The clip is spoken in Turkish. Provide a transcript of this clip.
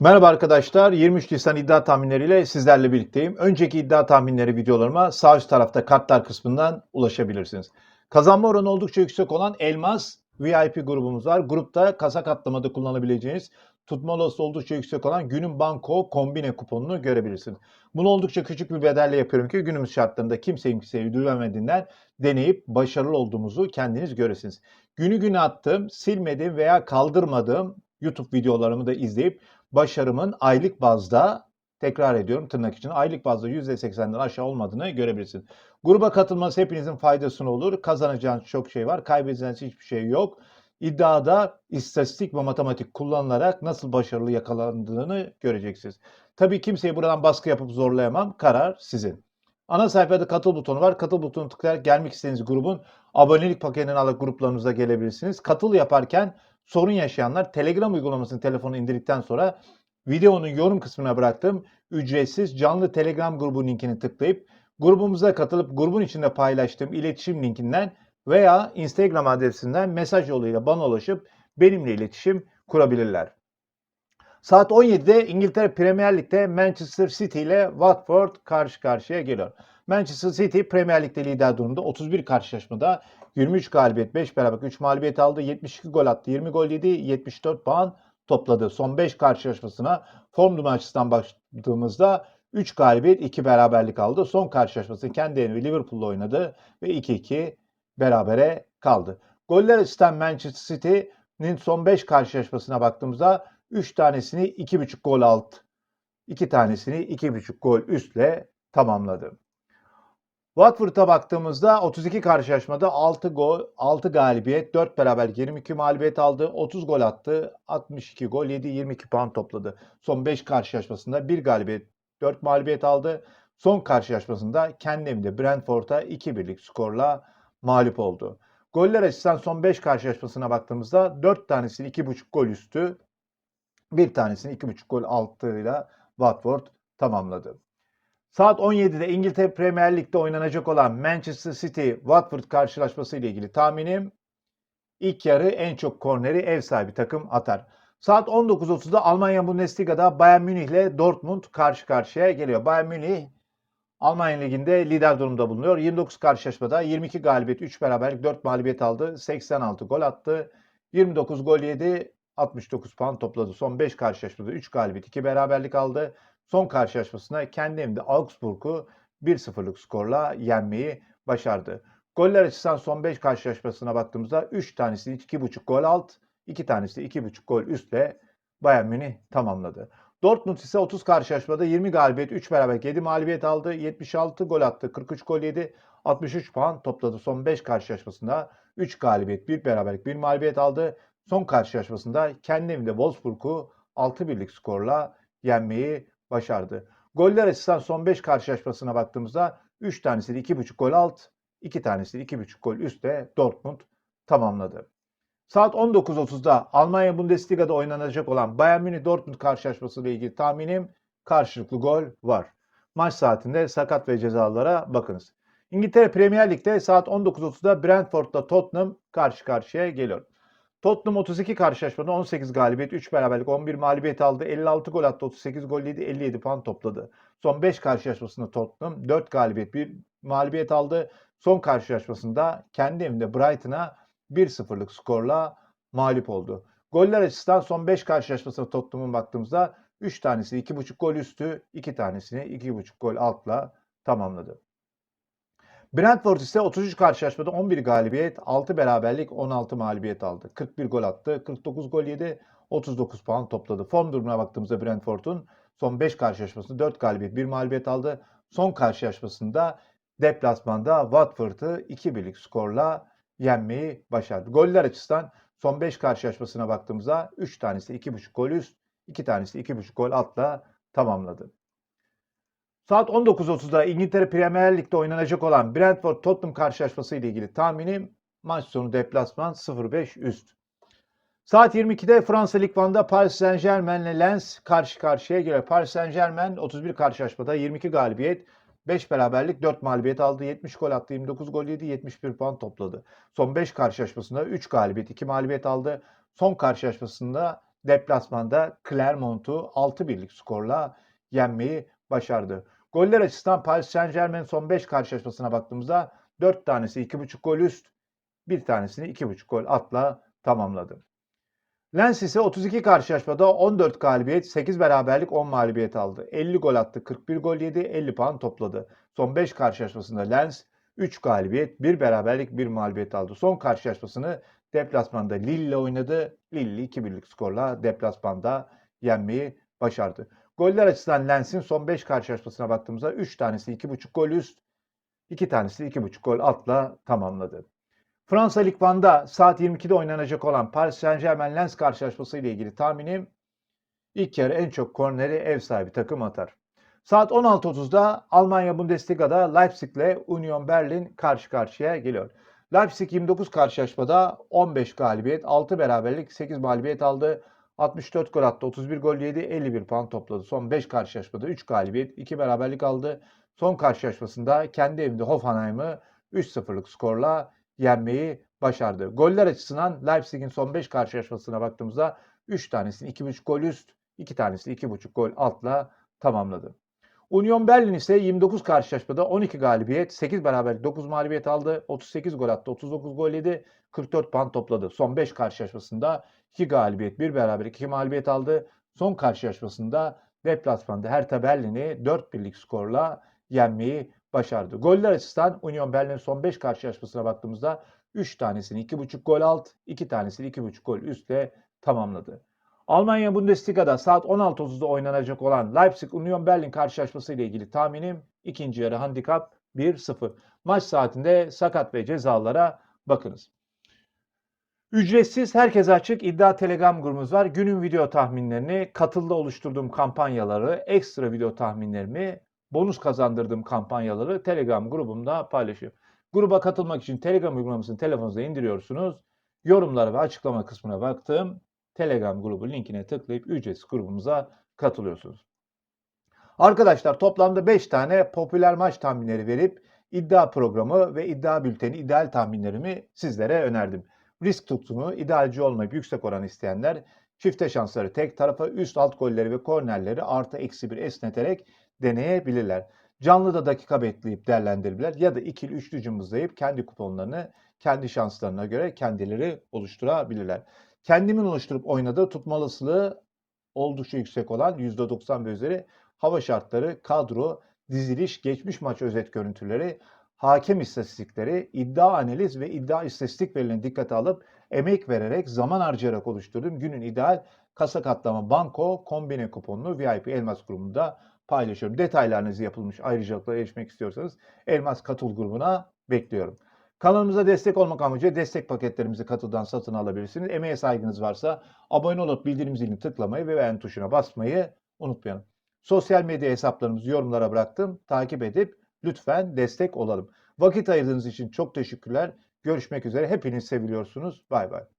Merhaba arkadaşlar. 23 Nisan iddia tahminleriyle sizlerle birlikteyim. Önceki iddia tahminleri videolarıma sağ üst tarafta kartlar kısmından ulaşabilirsiniz. Kazanma oranı oldukça yüksek olan Elmas VIP grubumuz var. Grupta kasa katlamada kullanabileceğiniz tutma olasılığı oldukça yüksek olan günün banko kombine kuponunu görebilirsiniz. Bunu oldukça küçük bir bedelle yapıyorum ki günümüz şartlarında kimsenin kimseyi güvenmediğinden deneyip başarılı olduğumuzu kendiniz göresiniz. Günü güne attığım, silmediğim veya kaldırmadığım YouTube videolarımı da izleyip başarımın aylık bazda tekrar ediyorum tırnak için aylık bazda %80'den aşağı olmadığını görebilirsiniz. Gruba katılması hepinizin faydasına olur. Kazanacağınız çok şey var. Kaybedeceğiniz hiçbir şey yok. İddiada istatistik ve matematik kullanılarak nasıl başarılı yakalandığını göreceksiniz. Tabii kimseyi buradan baskı yapıp zorlayamam. Karar sizin. Ana sayfada katıl butonu var. Katıl butonunu tıklayarak gelmek istediğiniz grubun abonelik paketini alıp gruplarınıza gelebilirsiniz. Katıl yaparken sorun yaşayanlar Telegram uygulamasını telefonu indirdikten sonra videonun yorum kısmına bıraktığım ücretsiz canlı Telegram grubu linkini tıklayıp grubumuza katılıp grubun içinde paylaştığım iletişim linkinden veya Instagram adresinden mesaj yoluyla bana ulaşıp benimle iletişim kurabilirler. Saat 17'de İngiltere Premier Lig'de Manchester City ile Watford karşı karşıya geliyor. Manchester City Premier Lig'de lider durumda 31 karşılaşmada 23 galibiyet, 5 beraber 3 mağlubiyet aldı. 72 gol attı, 20 gol yedi, 74 puan topladı. Son 5 karşılaşmasına form durumu açısından baktığımızda 3 galibiyet, 2 beraberlik aldı. Son karşılaşması kendi evinde Liverpool'la oynadı ve 2-2 berabere kaldı. Goller açısından Manchester City'nin son 5 karşılaşmasına baktığımızda 3 tanesini 2.5 gol alt, 2 tanesini 2.5 gol üstle tamamladı. Watford'a baktığımızda 32 karşılaşmada 6 gol, 6 galibiyet, 4 beraber 22 mağlubiyet aldı. 30 gol attı, 62 gol yedi, 22 puan topladı. Son 5 karşılaşmasında 1 galibiyet, 4 mağlubiyet aldı. Son karşılaşmasında kendi evinde Brentford'a 2-1'lik skorla mağlup oldu. Goller açısından son 5 karşılaşmasına baktığımızda 4 tanesini 2.5 gol üstü, bir tanesini 2.5 gol altıyla Watford tamamladı. Saat 17'de İngiltere Premier Lig'de oynanacak olan Manchester City Watford karşılaşması ile ilgili tahminim ilk yarı en çok korneri ev sahibi takım atar. Saat 19.30'da Almanya Bundesliga'da Bayern Münih ile Dortmund karşı karşıya geliyor. Bayern Münih Almanya Ligi'nde lider durumda bulunuyor. 29 karşılaşmada 22 galibiyet, 3 beraberlik, 4 mağlubiyet aldı. 86 gol attı. 29 gol yedi, 69 puan topladı. Son 5 karşılaşmada 3 galibiyet, 2 beraberlik aldı son karşılaşmasında kendi evinde Augsburg'u 1-0'lık skorla yenmeyi başardı. Goller açısından son 5 karşılaşmasına baktığımızda 3 tanesi 2.5 gol alt, 2 tanesi 2.5 gol üstle Bayern Münih tamamladı. Dortmund ise 30 karşılaşmada 20 galibiyet, 3 beraber 7 mağlubiyet aldı. 76 gol attı, 43 gol yedi, 63 puan topladı. Son 5 karşılaşmasında 3 galibiyet, 1 beraberlik, 1 mağlubiyet aldı. Son karşılaşmasında kendi evinde Wolfsburg'u 6-1'lik skorla yenmeyi başardı. Goller açısından son 5 karşılaşmasına baktığımızda 3 tanesi de 2.5 gol alt, 2 tanesi de 2.5 gol üstte Dortmund tamamladı. Saat 19.30'da Almanya Bundesliga'da oynanacak olan Bayern Münih Dortmund karşılaşması ile ilgili tahminim karşılıklı gol var. Maç saatinde sakat ve cezalara bakınız. İngiltere Premier Lig'de saat 19.30'da Brentford'da Tottenham karşı karşıya geliyor. Tottenham 32 karşılaşmada 18 galibiyet, 3 beraberlik, 11 mağlubiyet aldı. 56 gol attı, 38 gol yedi, 57 puan topladı. Son 5 karşılaşmasında Tottenham 4 galibiyet, 1 mağlubiyet aldı. Son karşılaşmasında kendi evinde Brighton'a 1-0'lık skorla mağlup oldu. Goller açısından son 5 karşılaşmasına Tottenham'ın baktığımızda 3 tanesi 2.5 gol üstü, 2 tanesini 2.5 gol altla tamamladı. Brentford ise 33 karşılaşmada 11 galibiyet, 6 beraberlik, 16 mağlubiyet aldı. 41 gol attı, 49 gol yedi, 39 puan topladı. Form durumuna baktığımızda Brentford'un son 5 karşılaşmasında 4 galibiyet, 1 mağlubiyet aldı. Son karşılaşmasında deplasmanda Watford'ı 2-1'lik skorla yenmeyi başardı. Goller açısından son 5 karşılaşmasına baktığımızda 3 tanesi 2.5 gol üst, 2 tanesi 2.5 gol altla tamamladı. Saat 19.30'da İngiltere Premier Lig'de oynanacak olan Brentford Tottenham karşılaşması ile ilgili tahminim maç sonu deplasman 0-5 üst. Saat 22'de Fransa Lig 1'da Paris Saint Germain ile Lens karşı karşıya geliyor. Paris Saint Germain 31 karşılaşmada 22 galibiyet, 5 beraberlik, 4 mağlubiyet aldı. 70 gol attı, 29 gol yedi, 71 puan topladı. Son 5 karşılaşmasında 3 galibiyet, 2 mağlubiyet aldı. Son karşılaşmasında deplasmanda Clermont'u 6-1'lik skorla yenmeyi başardı. Goller açısından Paris Saint Germain son 5 karşılaşmasına baktığımızda 4 tanesi 2.5 gol üst, bir tanesini 2.5 gol atla tamamladı. Lens ise 32 karşılaşmada 14 galibiyet, 8 beraberlik, 10 mağlubiyet aldı. 50 gol attı, 41 gol yedi, 50 puan topladı. Son 5 karşılaşmasında Lens 3 galibiyet, 1 beraberlik, 1 mağlubiyet aldı. Son karşılaşmasını deplasmanda Lille oynadı. Lille 2-1'lik skorla deplasmanda yenmeyi başardı. Goller açısından Lens'in son 5 karşılaşmasına baktığımızda 3 tanesi 2.5 gol üst, 2 tanesi 2.5 gol atla tamamladı. Fransa Lig 1'da saat 22'de oynanacak olan Paris Saint Germain Lens karşılaşması ile ilgili tahminim ilk yarı en çok korneri ev sahibi takım atar. Saat 16.30'da Almanya Bundesliga'da Leipzig ile Union Berlin karşı karşıya geliyor. Leipzig 29 karşılaşmada 15 galibiyet, 6 beraberlik, 8 mağlubiyet aldı. 64 gol attı, 31 gol yedi, 51 puan topladı. Son 5 karşılaşmada 3 galibiyet, 2 beraberlik aldı. Son karşılaşmasında kendi evinde Hoffenheim'ı 3-0'lık skorla yenmeyi başardı. Goller açısından Leipzig'in son 5 karşılaşmasına baktığımızda 3 tanesini 2.5 gol üst, 2 tanesini 2.5 gol altla tamamladı. Union Berlin ise 29 karşılaşmada 12 galibiyet, 8 beraberlik, 9 mağlubiyet aldı. 38 gol attı, 39 gol yedi, 44 puan topladı. Son 5 karşılaşmasında 2 galibiyet, 1 beraberlik, 2 mağlubiyet aldı. Son karşılaşmasında deplasmanda Hertha Berlin'i 4-1'lik skorla yenmeyi başardı. Goller açısından Union Berlin son 5 karşılaşmasına baktığımızda 3 tanesini 2.5 gol alt, 2 tanesini 2.5 gol üstle tamamladı. Almanya Bundesliga'da saat 16.30'da oynanacak olan Leipzig Union Berlin karşılaşması ile ilgili tahminim ikinci yarı handikap 1-0. Maç saatinde sakat ve cezalara bakınız. Ücretsiz herkese açık iddia telegram grubumuz var. Günün video tahminlerini, katılda oluşturduğum kampanyaları, ekstra video tahminlerimi, bonus kazandırdığım kampanyaları telegram grubumda paylaşıyorum. Gruba katılmak için telegram uygulamasını telefonunuza indiriyorsunuz. Yorumlara ve açıklama kısmına baktım. Telegram grubu linkine tıklayıp ücretsiz grubumuza katılıyorsunuz. Arkadaşlar toplamda 5 tane popüler maç tahminleri verip iddia programı ve iddia bülteni ideal tahminlerimi sizlere önerdim. Risk tuttuğunu, idealci olmayıp yüksek oran isteyenler çifte şansları tek tarafa üst alt golleri ve kornerleri artı eksi bir esneterek deneyebilirler. Canlı da dakika bekleyip değerlendirebilirler ya da ikili üçlü cımbızlayıp kendi kuponlarını kendi şanslarına göre kendileri oluşturabilirler. Kendimin oluşturup oynadığı tutma oldukça yüksek olan %90 ve üzeri hava şartları, kadro, diziliş, geçmiş maç özet görüntüleri, hakem istatistikleri, iddia analiz ve iddia istatistik verilerini dikkate alıp emek vererek, zaman harcayarak oluşturduğum günün ideal kasa katlama banko kombine kuponlu VIP Elmas grubunda paylaşıyorum. Detaylarınızı yapılmış ayrıcalıklara erişmek istiyorsanız Elmas Katıl grubuna bekliyorum. Kanalımıza destek olmak amacıyla destek paketlerimizi katıldan satın alabilirsiniz. Emeğe saygınız varsa abone olup bildirim zilini tıklamayı ve beğen tuşuna basmayı unutmayın. Sosyal medya hesaplarımızı yorumlara bıraktım. Takip edip lütfen destek olalım. Vakit ayırdığınız için çok teşekkürler. Görüşmek üzere. Hepiniz seviliyorsunuz. Bay bay.